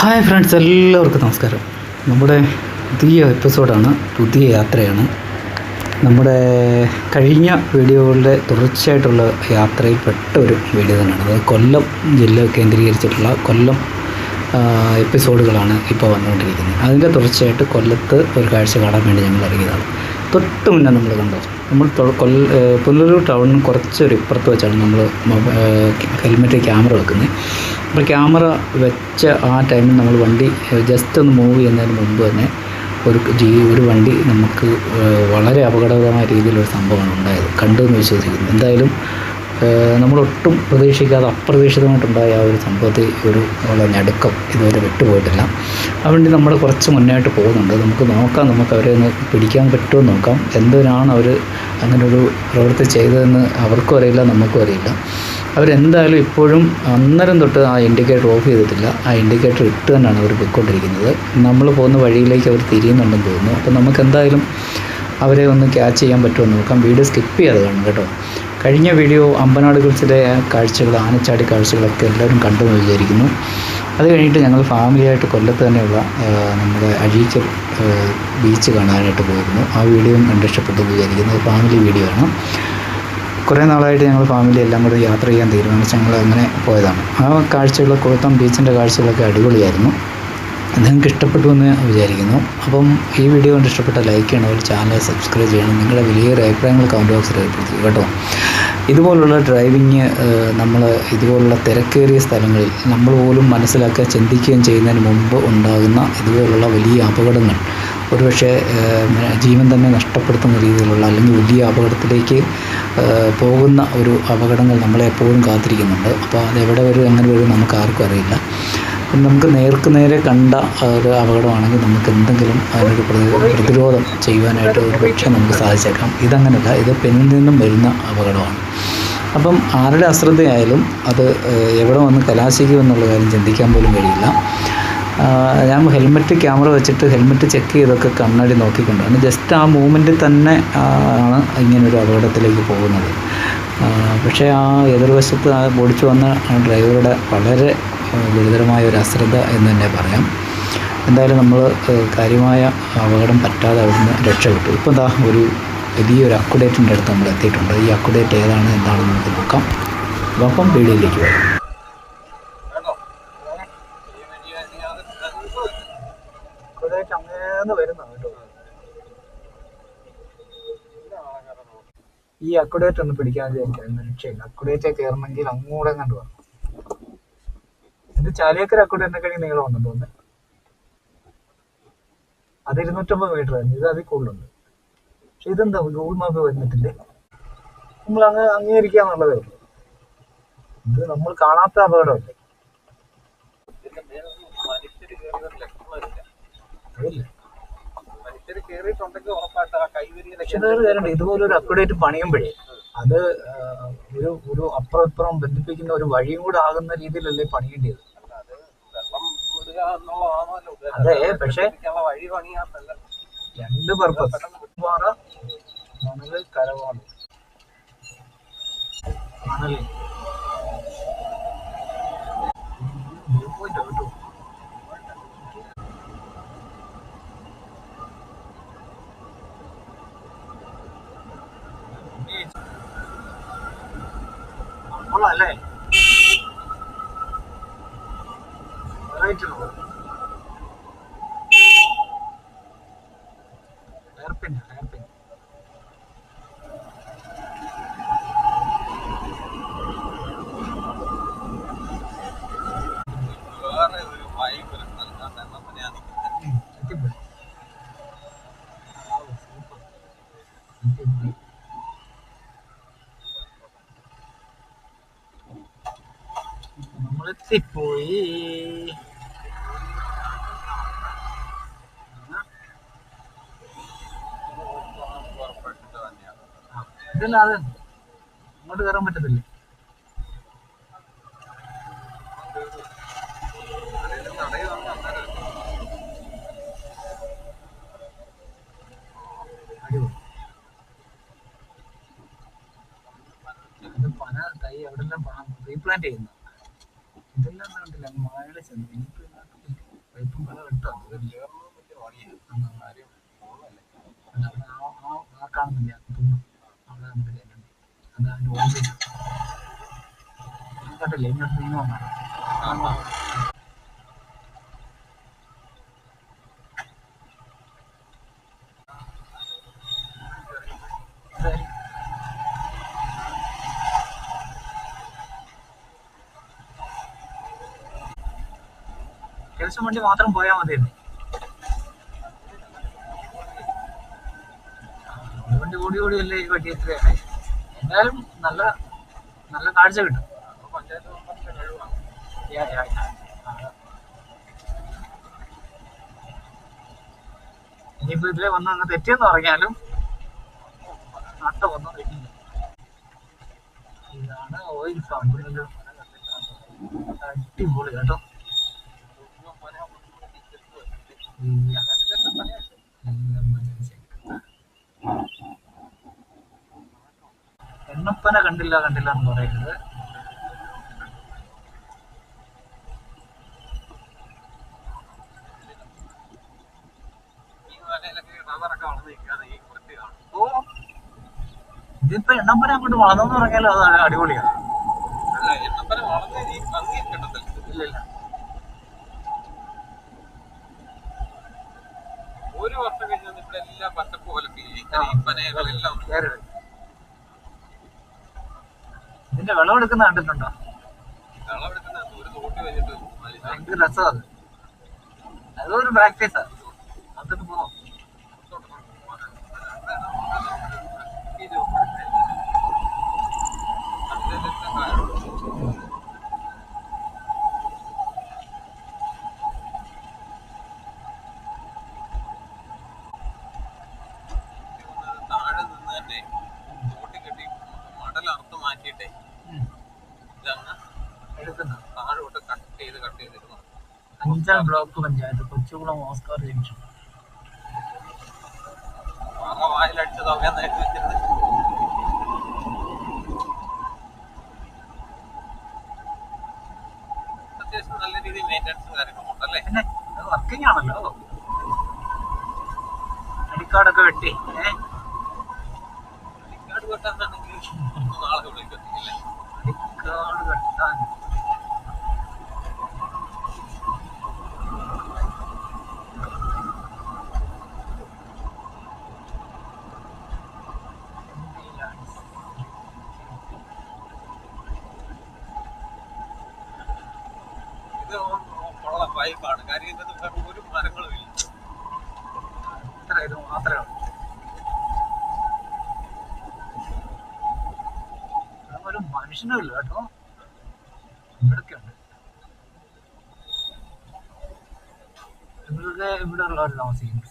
Hi friends എല്ലാവർക്കും നമസ്കാരം. നമ്മുടെ പുതിയ എപ്പിസോഡാണ് പുതിയ യാത്രയാണ്. നമ്മുടെ കഴിഞ്ഞ വീഡിയോകളുടെ തുടർച്ചയായിട്ടുള്ള യാത്രയിൽ പെട്ട ഒരു വീഡിയോ തന്നെയാണ്. അത് കൊല്ലം ജില്ല കേന്ദ്രീകരിച്ചിട്ടുള്ള കൊല്ലം എപ്പിസോഡുകളാണ് ഇപ്പോൾ വന്നുകൊണ്ടിരിക്കുന്നത്. അതിന്റെ തുടർച്ചയായിട്ട് കൊല്ലത്ത് ഒരു കാഴ്ച കാണാൻ വേണ്ടി ഞങ്ങൾ ഇറങ്ങിയതാണ്. തൊട്ട് മുന്നേ നമ്മൾ കണ്ടത് നമ്മൾ കൊല്ല പുനലൂർ ടൗണിന് കുറച്ചൊരു ഇപ്പുറത്ത് വെച്ചാണ് നമ്മൾ ഹെൽമെറ്റ് ക്യാമറ വെക്കുന്നത്. അപ്പോൾ ക്യാമറ വെച്ച ആ ടൈമിൽ നമ്മൾ വണ്ടി ജസ്റ്റ് ഒന്ന് മൂവ് ചെയ്യുന്നതിന് മുമ്പ് തന്നെ ഒരു ജീ ഒരു വണ്ടി നമുക്ക് വളരെ അപകടകരമായ രീതിയിലൊരു സംഭവമാണ് ഉണ്ടായത്. കണ്ടു എന്ന് വിശ്വസിക്കുന്നു. എന്തായാലും നമ്മളൊട്ടും പ്രതീക്ഷിക്കാതെ അപ്രതീക്ഷിതമായിട്ടുണ്ടായ ആ ഒരു സംഭവത്തിൽ ഒരു ഞടുക്കം ഇതുവരെ വിട്ടുപോയിട്ടില്ല. അതുകൊണ്ട് നമ്മൾ കുറച്ച് മുന്നോട്ട് പോകുന്നുണ്ട്. നമുക്ക് നോക്കാം നമുക്ക് അവരെ ഒന്ന് പിടിക്കാൻ പറ്റുമോ നോക്കാം. എന്തിനാണ് അവർ അങ്ങനൊരു പ്രവൃത്തി ചെയ്തതെന്ന് അവർക്കും അറിയില്ല നമുക്കും അറിയില്ല. അവരെന്തായാലും ഇപ്പോഴും അന്നേരം തൊട്ട് ആ ഇൻഡിക്കേറ്റർ ഓഫ് ചെയ്തിട്ടില്ല. ആ ഇൻഡിക്കേറ്റർ ഇട്ട് തന്നെയാണ് അവർ പോയിക്കൊണ്ടിരിക്കുന്നത്. നമ്മൾ പോകുന്ന വഴിയിലേക്ക് അവർ തിരിയുന്നുണ്ടെന്ന് തോന്നുന്നു. അപ്പോൾ നമുക്ക് എന്തായാലും അവരെ ഒന്ന് ക്യാച്ച് ചെയ്യാൻ പറ്റുമോ നോക്കാം. വീഡിയോ സ്കിപ്പ് ചെയ്യാതെ കാണും കേട്ടോ. കഴിഞ്ഞ വീഡിയോ അമ്പനാട് കുറിച്ചിലെ കാഴ്ചകൾ ആനച്ചാടി കാഴ്ചകളൊക്കെ എല്ലാവരും കണ്ടു എന്ന് വിചാരിക്കുന്നു. അത് കഴിഞ്ഞിട്ട് ഞങ്ങൾ ഫാമിലിയായിട്ട് കൊല്ലത്ത് തന്നെയുള്ള നമ്മുടെ അഴീക്കൽ ബീച്ച് കാണാനായിട്ട് പോയിരുന്നു. ആ വീഡിയോയും കണ്ട് ഇഷ്ടപ്പെട്ടു എന്ന് വിചാരിക്കുന്നു. അത് ഫാമിലി വീഡിയോ ആണ്. കുറേ നാളായിട്ട് ഞങ്ങൾ ഫാമിലി എല്ലാം കൂടെ യാത്ര ചെയ്യാൻ തീരുമാനിച്ച് ഞങ്ങൾ അങ്ങനെ പോയതാണ്. ആ കാഴ്ചകൾ കൊളുത്തം ബീച്ചിന്റെ കാഴ്ചകളൊക്കെ അടിപൊളിയായിരുന്നു. നിങ്ങൾക്ക് ഇഷ്ടപ്പെട്ടു എന്ന് വിചാരിക്കുന്നു. അപ്പം ഈ വീഡിയോ കൊണ്ട് ഇഷ്ടപ്പെട്ട ലൈക്ക് ചെയ്യണം ചാനൽ സബ്സ്ക്രൈബ് ചെയ്യണം. നിങ്ങളുടെ വലിയൊരു അഭിപ്രായങ്ങൾ കമന്റ് ബോക്സിൽ രേഖപ്പെടുത്തുക കേട്ടോ. ഇതുപോലുള്ള ഡ്രൈവിങ് നമ്മൾ ഇതുപോലുള്ള തിരക്കേറിയ സ്ഥലങ്ങളിൽ നമ്മൾ പോലും മനസ്സിലാക്കുക ചിന്തിക്കുകയും ചെയ്യുന്നതിന് മുമ്പ് ഉണ്ടാകുന്ന ഇതുപോലുള്ള വലിയ അപകടങ്ങൾ. ഒരുപക്ഷെ ജീവൻ തന്നെ നഷ്ടപ്പെടുത്തുന്ന രീതിയിലുള്ള അല്ലെങ്കിൽ വലിയ അപകടത്തിലേക്ക് പോകുന്ന ഒരു അപകടങ്ങൾ നമ്മളെ എപ്പോഴും കാത്തിരിക്കുന്നുണ്ട്. അപ്പോൾ അതെവിടെ വരും എങ്ങനെ വരും നമുക്ക് ആർക്കും അറിയില്ല. നമുക്ക് നേർക്ക് നേരെ കണ്ട ഒരു അപകടമാണെങ്കിൽ നമുക്ക് എന്തെങ്കിലും അതിനൊരു പ്രതി- പ്രതിരോധം ചെയ്യുവാനായിട്ട് ഒരു പക്ഷേ നമുക്ക് സാധിച്ചേക്കാം. ഇതങ്ങനെയല്ല ഇത് പെണ്ണിൽ നിന്നും വരുന്ന അപകടമാണ്. അപ്പം ആരുടെ അശ്രദ്ധയായാലും അത് എവിടെ വന്ന് കലാശിക്കുമെന്നുള്ള കാര്യം ചിന്തിക്കാൻ പോലും കഴിയില്ല. ഞാൻ ഹെൽമെറ്റ് ക്യാമറ വെച്ചിട്ട് ഹെൽമെറ്റ് ചെക്ക് ചെയ്തൊക്കെ കണ്ണാടി നോക്കിക്കൊണ്ടാണ് ജസ്റ്റ് ആ മൂമെന്റ് തന്നെ ആണ് ഇങ്ങനൊരു അപകടത്തിലേക്ക് പോകുന്നത്. പക്ഷേ ആ എതിർവശത്ത് ആ ഓടിച്ചു വന്ന ആ ഡ്രൈവറുടെ വളരെ ഗുരുതരമായ ഒരു അശ്രദ്ധ എന്ന് തന്നെ പറയാം. എന്തായാലും നമ്മൾ കാര്യമായ അപകടം പറ്റാതെ അവിടുന്ന് രക്ഷപ്പെട്ടു. ഇപ്പോൾ എന്താ ഒരു വലിയൊരു അക്കുഡേറ്റിന്റെ അടുത്ത് നമ്മൾ എത്തിയിട്ടുണ്ട്. ഈ അക്കുഡേറ്റ് ഏതാണ് എന്താണെന്ന് നമുക്ക് നോക്കാം. അപ്പം വീഡിയോയിലേക്ക് വരാം. ഈ അക്കുഡേറ്റ് ഒന്ന് പിടിക്കാൻ രക്ഷയില്ല അക്കുഡേറ്റ് കയറണമെങ്കിൽ അങ്ങോടെ കണ്ടു വേണം ഇത് ചാലിയക്കര അക്കുഡേറ്റിനെ കഴിഞ്ഞ് നീളം ഉണ്ടെന്ന് തോന്നുന്നു. അത് ഇരുന്നൂറ്റമ്പത് മീറ്റർ ആയിരുന്നു. ഇത് അതിൽ കൂടുതലുണ്ട്. പക്ഷെ ഇതെന്താ ഗൂഗിൾ മാപ്പ് വരുന്നിട്ടില്ലേ? നമ്മൾ അങ്ങ് അംഗീകരിക്കാന്നുള്ളതേ ഉള്ളൂ. ഇത് നമ്മൾ കാണാത്ത അപകടമല്ലേ? ഇതുപോലൊരു അപ്ഡേറ്റ് പണിയുമ്പോഴേ അത് ഒരു ഒരു അപ്പുറം ഇപ്പുറം ബന്ധിപ്പിക്കുന്ന ഒരു വഴിയും കൂടെ ആകുന്ന രീതിയിലല്ലേ പണിയേണ്ടത് അതെ പക്ഷെ രണ്ട് പർപ്പസ് കലവാണ് കരവാണ്. പോയിന്റ് കേട്ടോ. നമ്മളല്ലേ? അല്ലേ ഉള്ളത് നമ്മളെത്തിപ്പോയി ഇതല്ല അത് അങ്ങോട്ട് കയറാൻ പറ്റത്തില്ലേ റീപ്ലാന്റ് ചെയ്യുന്നു. ഇതെല്ലാം കണ്ടില്ല മഴ ചെന്നു ഇനിയിപ്പോ പൈപ്പും ആ- ആ കാണുന്നില്ല. അതാണ് കണ്ടില്ലേ? ഇങ്ങോട്ട് നീങ്ങി അത്യാവശ്യം വണ്ടി മാത്രം പോയാൽ മതിയായിരുന്നു. ഒരു വണ്ടി ഓടി ഓടി അല്ലേ ഈ വണ്ടി എത്രയാണ് എന്തായാലും നല്ല നല്ല കാഴ്ച കിട്ടും. യാ, യാ, യാ. ഇനിയിപ്പോ ഇതിലെ വന്ന് അങ്ങ് തെറ്റിയെന്ന് പറഞ്ഞാലും നട്ട വന്നു ഇതാണ് ഓയിൽ ഫാം അടിപൊളി കേട്ടോ ഇല്ല. എണ്ണപ്പന കണ്ടില്ല കണ്ടില്ല എന്ന് പറയുന്നത്. ഇതിപ്പോ എണ്ണപ്പന അങ്ങോട്ട് വളർന്നു തുടങ്ങിയാലും അത് അടിപൊളിയാണ് ഇല്ല ഇല്ല ഒരു വർഷം കഴിഞ്ഞാൽ ഇവിടെ എല്ലാം പച്ചപ്പ് പോലെ ഫീൽ ചെയ്യും ഈ പനകളെല്ലാം വേറെ ഇതിന്റെ വിളവെടുക്കുന്ന കണ്ടിട്ടുണ്ടോ? വിളവെടുക്കുന്ന ഒരു തോട്ടി വെച്ചിട്ട് വലിച്ച ഭയങ്കര രസമാണ്. അത് അതൊരു പ്രാക്ടീസാ അതൊക്കെ പോകാം താഴെ നിന്ന് തന്നെ തോട്ടി കെട്ടി മടലറുത്ത് മാറ്റിയിട്ടേ ഇതങ്ങ് എടുക്കുന്ന താഴോട്ട് കട്ട് ചെയ്ത് കട്ട് ചെയ്തിരുന്നു അഞ്ചാം block panchayat. Kochukulam Oscar junction. അത്യാവശ്യം നല്ല രീതിയിൽ മെയിന്റെനൻസ് കാര്യങ്ങളും ഉണ്ടല്ലേ? വർക്കിംഗ് ആണല്ലോ. അടിക്കാടൊക്കെ വെട്ടി. ഏഹ് വെട്ടാൻ നാളെ വിളിക്കത്തില്ലേ? അടിക്കാട് വെട്ടാൻ ഇത് ഉള്ള പൈപ്പാണ് കാര്യം ഇതിനകത്ത് വേറെ ഒരു മരങ്ങളും ഇല്ല ഇത്ര ഇത് മാത്രമേ ഉള്ളൂ ഇവിടെ ഇല്ല കേട്ടോ. ഇവിടൊക്കെ ഉണ്ട് ഇവരുടെ ഇവിടെ ഉള്ളവർ താമസിക്കുന്ന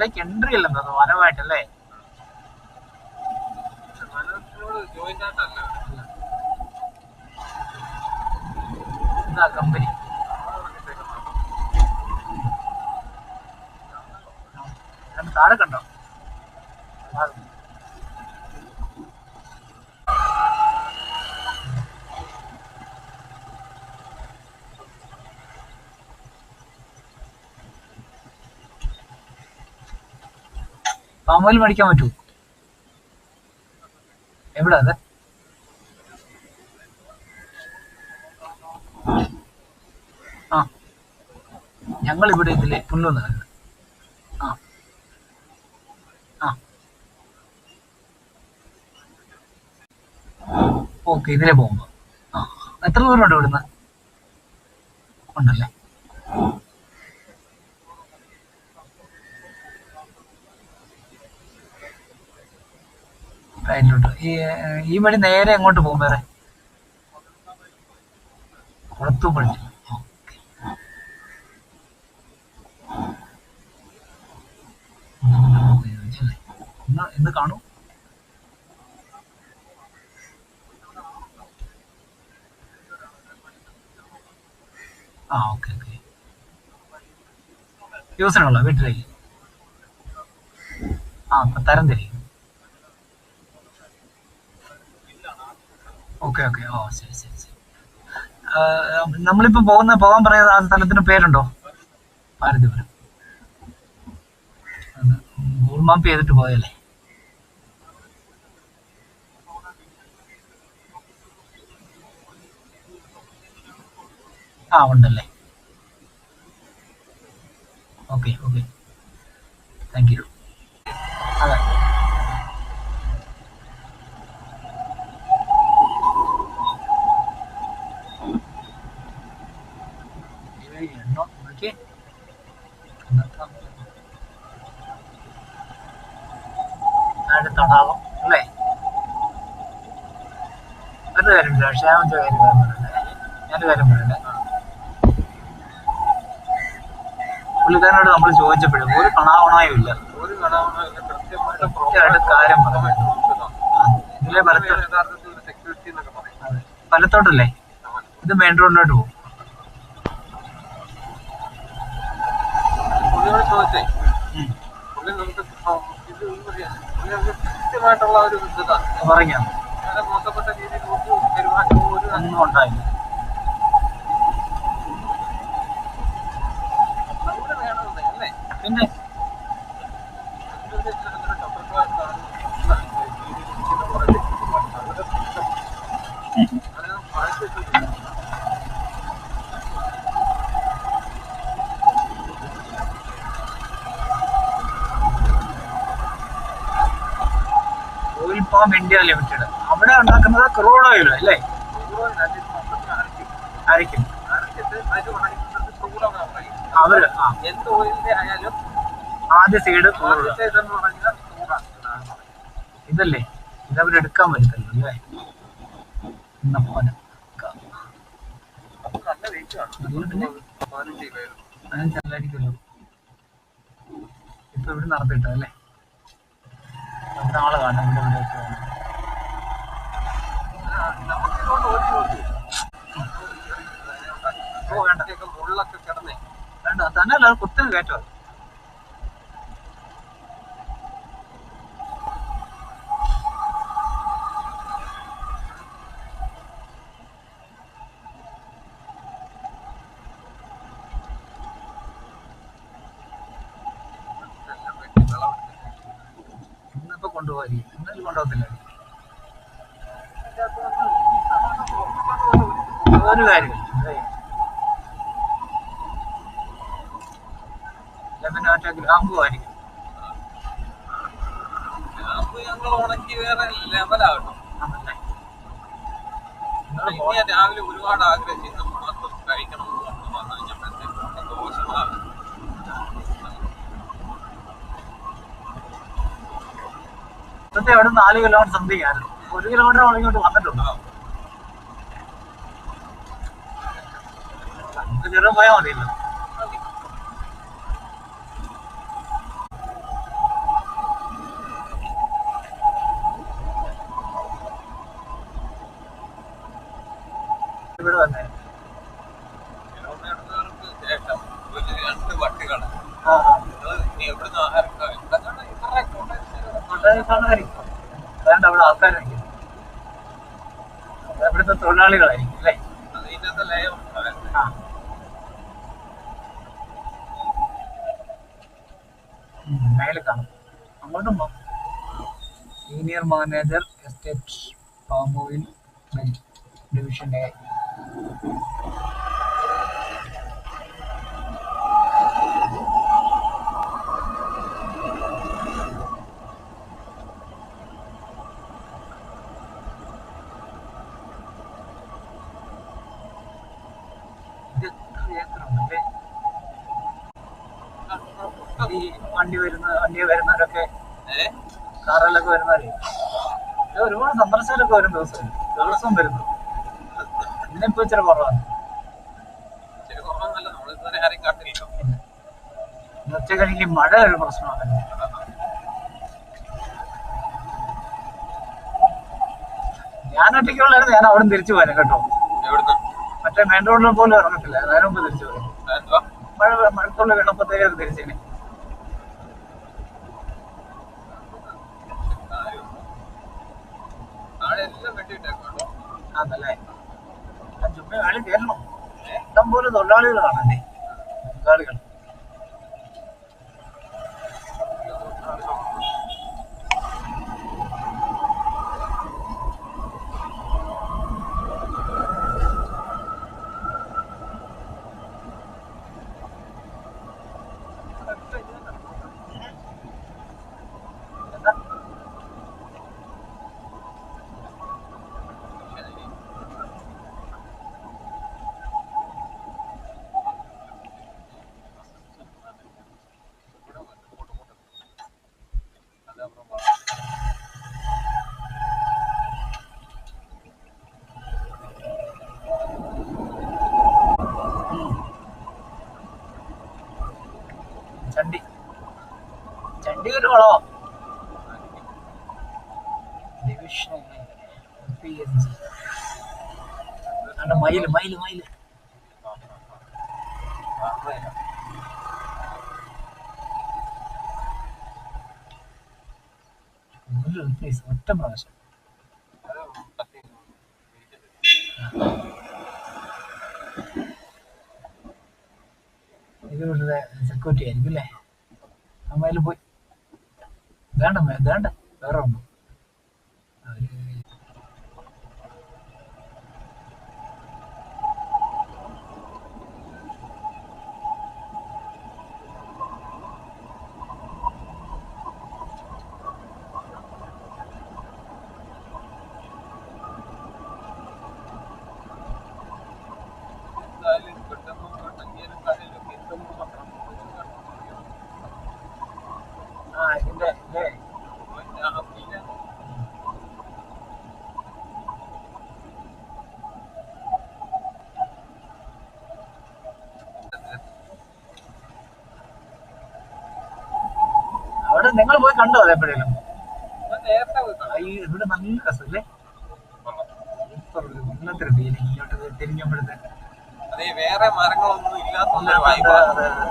ഇവിടേക്ക് എൻട്രി അല്ലെന്ന് തോന്നുന്നു? വനമായിട്ടല്ലേ എന്താ കമ്പനി താഴെ കണ്ടോ? പാമ്പോയിൽ മേടിക്കാൻ പറ്റുമോ എവിടെ അത്? ആ. ഞങ്ങൾ ഇവിടെ ഇതിലെ പുല്ലുന്ന ആ. ആ. ഓക്കെ ഇതിലെ പോകുമ്പോ. ആ. എത്ര ദൂരം ഉണ്ട് ഇവിടുന്ന്? ഉണ്ടല്ലേ? റൈറ്റിലോട്ട് ഈ ഈ വഴി നേരെ എങ്ങോട്ട് പോകും വേറെ? കുളത്തൂപ്പള്ളി. ഇന്ന് കാണൂ. ആ ഓക്കെ ഓക്കെ. യൂസിനുള്ള വീട്ടിലേക്ക്. ആ തരം തരും ഓക്കെ ഓക്കെ. ഓ ശരി ശരി ശരി. നമ്മളിപ്പോ പോകുന്ന പോകാൻ പറയുന്ന ആ സ്ഥലത്തിന് പേരുണ്ടോ? ഭാരതിപുരം ഗൂഗിൾ മാപ്പ് ചെയ്തിട്ട് പോയല്ലേ? ആ ഉണ്ടല്ലേ. Okay okay. താങ്ക് യു അതെ. നോക്കിയേ നാട് തടാകം അല്ലേ? ഒരു കാര്യമില്ല ക്ഷേമന്റെ കാര്യം പറയുന്നുണ്ട് ഞാനൊരു കാര്യം പറയട്ടെ? പുള്ളിക്കാരനോട് നമ്മൾ ചോദിച്ചപ്പോഴും ഒരു കണാവണായും ഇല്ല. ഒരു കൃത്യമായിട്ട് കാര്യം പറഞ്ഞു. ഇതിലെ പറയും. ഇത് മെയിൻ റോഡിലോട്ട് പോകും പുള്ളിയോട് ചോദിച്ചേ പുള്ളി നമുക്ക് ആ ഇത് പറയാം. പുള്ളി നമുക്ക് കൃത്യമായിട്ടുള്ള ഒരു വിദ്യത പറയാം അങ്ങനെ മോശപ്പെട്ട രീതിയിൽ ഒരു പെരുമാറ്റവും ഒരു അന്നും ഉണ്ടായില്ല. പിന്നെ പാം ഇന്ത്യ ലിമിറ്റഡ് അവിടെ ഉണ്ടാക്കുന്നത് ക്രൂഡ് ഓയിൽ അല്ലേ? ആയിരിക്കും. അവർ എന്ത് ഓയിലിന്റെ ആയാലും ആദ്യ സൈഡ് ഇതല്ലേ ഇതവർ എടുക്കാൻ പറ്റത്തില്ല അല്ലേ? പതിനഞ്ചല്ലായിരിക്കുമല്ലോ ഇപ്പൊ ഇവിടെ വെയിറ്റ് ആണ് അതുകൊണ്ട് പിന്നെ പതിനഞ്ച് കിലോ അതിന് ചെല്ലായിരിക്കുമല്ലോ ഇപ്പൊ ഇവിടെ നടത്തിട്ടോ ആളെ കാണാം മുള്ളൊക്കെ തന്നെയല്ല കുത്തിന് കയറ്റോ. കൊണ്ടുപോയി ഇന്നലെ കൊണ്ടുപോകത്തില്ല. ഒരു കാര്യമില്ല പിന്നെ മറ്റേ ഗ്രാമ്പു ആയിരിക്കും. ഞങ്ങൾ ഉണക്കി വേറെ ലെവലാകട്ടോ രാവിലെ ഒരുപാട് ആഗ്രഹിച്ചു ഇന്നത്തെ അവിടെ നാല് കിലോമീറ്റർ സംതിങ് ആയിരുന്നു ഒരു കിലോമീറ്റർ അവിടെ ഇങ്ങോട്ട് വന്നിട്ടുണ്ട്. നമുക്ക് ചെറിയ പോയാൽ മതിയല്ലോ. ഇവിടെ വന്നേ. രണ്ട്. ഇനി എവിടുന്ന് ആഹാരം കൊണ്ടുപോയി കാണുമായിരിക്കും അവിടെ ആൾക്കാരായിരിക്കും. അവിടുത്തെ തൊഴിലാളികളായിരിക്കും അല്ലേ? ആ. മേലെ കാണും അങ്ങോട്ടും പോ senior manager estate palm division A ഈ വണ്ടി വരുന്ന വണ്ടി വരുന്നവരൊക്കെ ഏ? കാറിലൊക്കെ വരുന്നവരെ? ഇത് ഒരുപാട് സന്ദർശകരൊക്കെ വരും ദിവസം. ദിവസവും വരുന്നു ഇന്നിപ്പോ ഇച്ചിരി കുറവാണ്. ഉച്ച കഴിഞ്ഞ് മഴ ഒരു പ്രശ്നമാണ്. ഞാൻ ഒറ്റയ്ക്കുള്ളായിരുന്നു ഞാൻ അവിടെ തിരിച്ചു പോയാലും കേട്ടോ. റോഡിൽ പോലും ഇറങ്ങത്തില്ല. അതിനു മുമ്പ് തിരിച്ചു പോയി മഴ മഴത്തുള്ള വീണപ്പോഴത്തേക്ക് തിരിച്ചേനെ. അതല്ലേ. ആ ചുമ്മാ വേളി കയറണം ഇഷ്ടം പോലെ തൊഴിലാളികൾ കാണണ്ടേ തൊഴിലാളികൾ എന്താ ചണ്ടി വളോ ഡിവിഷൻ പി പ്ലീസ് ഒറ്റ പ്രാവശ്യം. ഇത് സെക്യൂരിറ്റി ആയിരിക്കും അല്ലേ? ആ മയിൽ പോയി. വേണ്ട മേ- വേണ്ട വേറെ ഒന്നും നിങ്ങൾ പോയി കണ്ടോ അതെപ്പോഴേലും ഇവിടെ നല്ല രസമല്ലേ? ഇങ്ങോട്ട് തിരിഞ്ഞപ്പോഴത്തെ. അതേ വേറെ മരങ്ങളൊന്നും ഇല്ലാത്ത അതെ, വൈബാ അതെ, അതെ.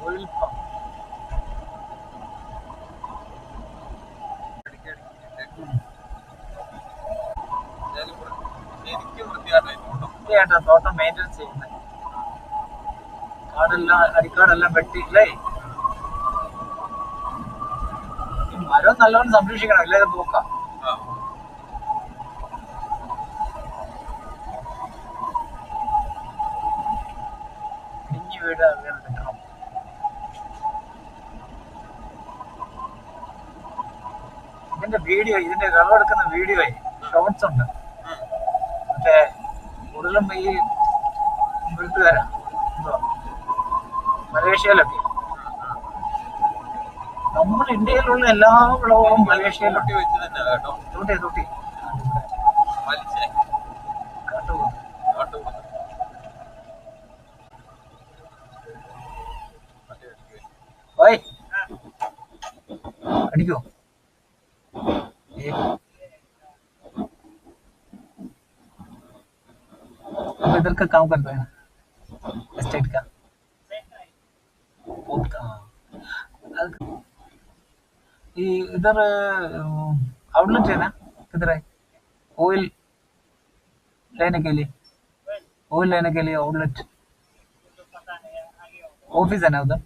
Oil pump. ശരിക്കും വൃത്തിയായിട്ടായിട്ട് കൊണ്ടു വൃത്തിയായിട്ടാ തോട്ടം മെയിന്റെയിൻ ചെയ്യുന്നത് കാടെല്ലാം അരിക്കാടെല്ലാം വെട്ടിയില്ലേ മരം നല്ലോണം സംരക്ഷിക്കണം അല്ലേ പോക്കാം. ഇതിന്റെ വീഡിയോ ഇതിന്റെ വിളവെടുക്കുന്ന വീഡിയോ ഷോർട്സ് ഉണ്ട്. കൂടുതലും ഈ വെളുത്തുകാരാ എന്തുവാ മലേഷ്യയിലൊക്കെ. നമ്മൾ ഇന്ത്യയിലുള്ള എല്ലാ വിളവും മലേഷ്യയിലൊട്ടി വെച്ച് തന്നെ കേട്ടോ. തൊട്ടി തൊട്ടി അടിക്കോ? का काम करता है स्टेट का। ये इधर आउटलेट है ना? किधर है? ऑयल लेने के लिए। ऑयल लेने के लिए आउटलेट ऑफ़िस है ना उधर?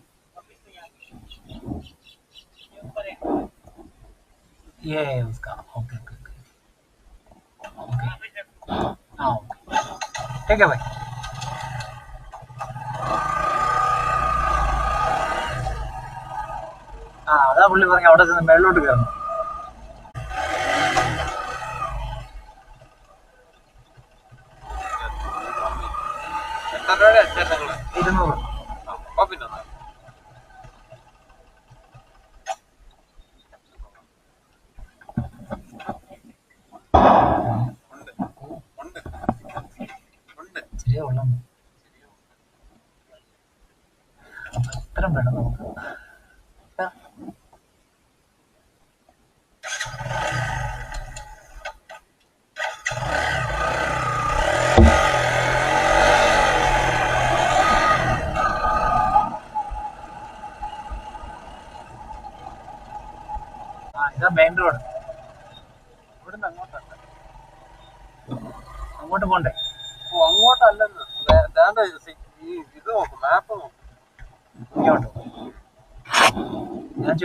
ये उसका। ओके ओके ठीक है भाई ആ അതാ അതാ പുള്ളി പറഞ്ഞു അവിടെ ചെന്ന് മേളിലോട്ട് കയറണം എത്ര രൂപയുടെ അച്ഛൻ നിങ്ങള് ഇരുന്നൂറ്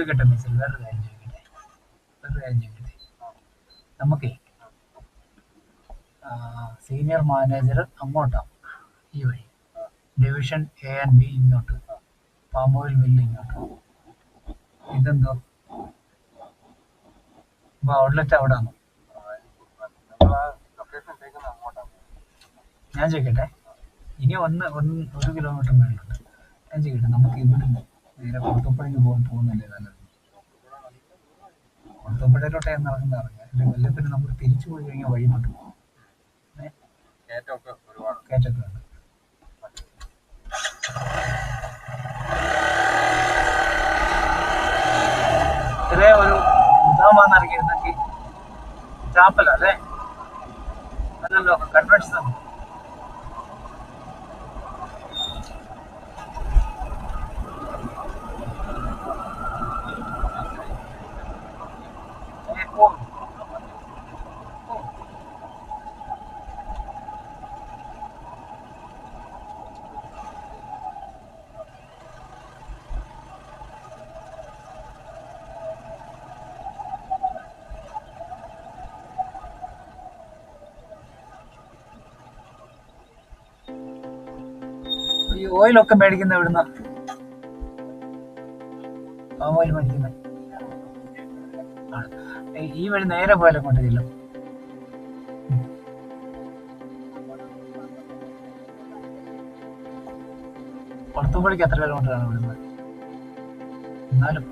ചോദിക്കട്ടെ മിസ്സിൽ വേറൊരു കാര്യം ചോദിക്കട്ടെ? വേറൊരു കാര്യം ചോദിക്കട്ടെ? നമുക്കേ സീനിയർ മാനേജർ അങ്ങോട്ടാണ് ഈ വഴി. ഡിവിഷൻ എ ആൻഡ് ബി ഇങ്ങോട്ട്. പാം ഓയിൽ മില്ല് ഇങ്ങോട്ട്. ഇതെന്തോ? അപ്പോൾ ഔട്ട്ലെറ്റ് അവിടെ ആണ് ഞാൻ ചോദിക്കട്ടെ? ഇനി ഒന്ന് ഒന്ന് ഒരു കിലോമീറ്റർ മേളിലുണ്ട്. ഞാൻ ചോദിക്കട്ടെ നമുക്ക് ഇവിടുന്ന് നേരെ കൊളത്തപ്പുഴയ്ക്ക് പോകാൻ പോകുന്നല്ലേ നല്ലത്? എന്ന് ഇറങ്ങുന്ന ഇറങ്ങുക. എന്റെ വല്ലപ്പിന് നമ്മൾ തിരിച്ചു പോയി കഴിഞ്ഞാൽ വഴി പോകും കയറ്റൊക്കെ ഉണ്ട് ചെറിയ ഒരു ഉദാമാന്ന് ഇറങ്ങിയിരുന്നെങ്കിൽ ചാപ്പല അല്ലേ? അതല്ലോ കൺവെൻഷൻ ഓയിലൊക്കെ മേടിക്കുന്ന ഇവിടുന്ന്. ഈ- വഴി നേരെ പോലെ കൊണ്ട് ചെല്ലും പുറത്തുമ്പോഴേക്ക് എത്ര പേര് കൊണ്ടുവരാണ് ഇവിടുന്ന്? എന്നാലും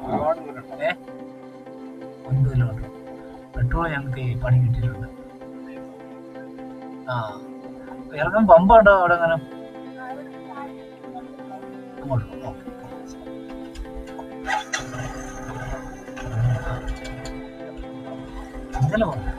പെട്രോൾ ഞങ്ങൾക്ക് ഈ പണി കിട്ടിയിട്ടുണ്ട്. ആ. ഇറങ്ങും പമ്പുണ്ടോ അവിടെ അങ്ങനെ അങ്ങോട്ട് പോ. ഓക്കേ. ഇന്നലെ പോ. ഏതാ?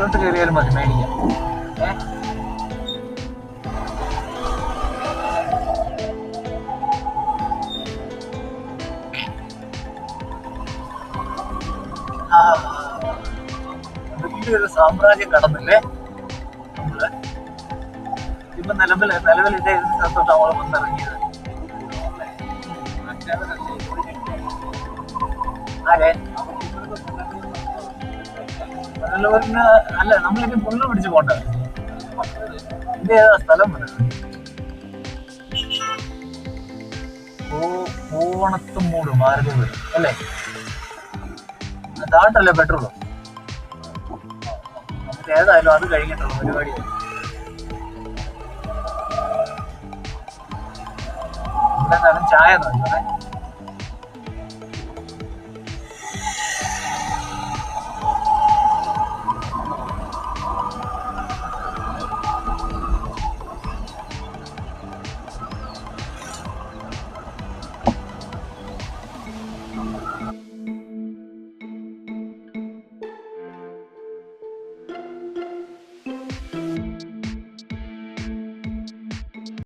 ഇവിടോട്ട് കയറിയാലും മതി മേടിക്കാം. സാമ്രാജ്യം കടന്നില്ലേ? നമ്മൾ? ഇപ്പൊ നിലവിൽ നിലവിൽ ഇതേ സ്ഥലത്തോട്ട് നമ്മൾ വന്നിറങ്ങിയത്. മണലൂരിന് അല്ല നമ്മളിനി പുല്ല് പിടിച്ച് പോണ്ട ഇത് ഏതാ സ്ഥലം പറയുന്നത് പൂവണത്തുമൂട് ഭാരതപുരം അല്ലേ? താട്ടല്ലേ പെട്രോൾ? ഏതായാലും അത് കഴിഞ്ഞിട്ടുള്ള പരിപാടി. ഇവിടെ എന്തായാലും ചായ നോക്കണേ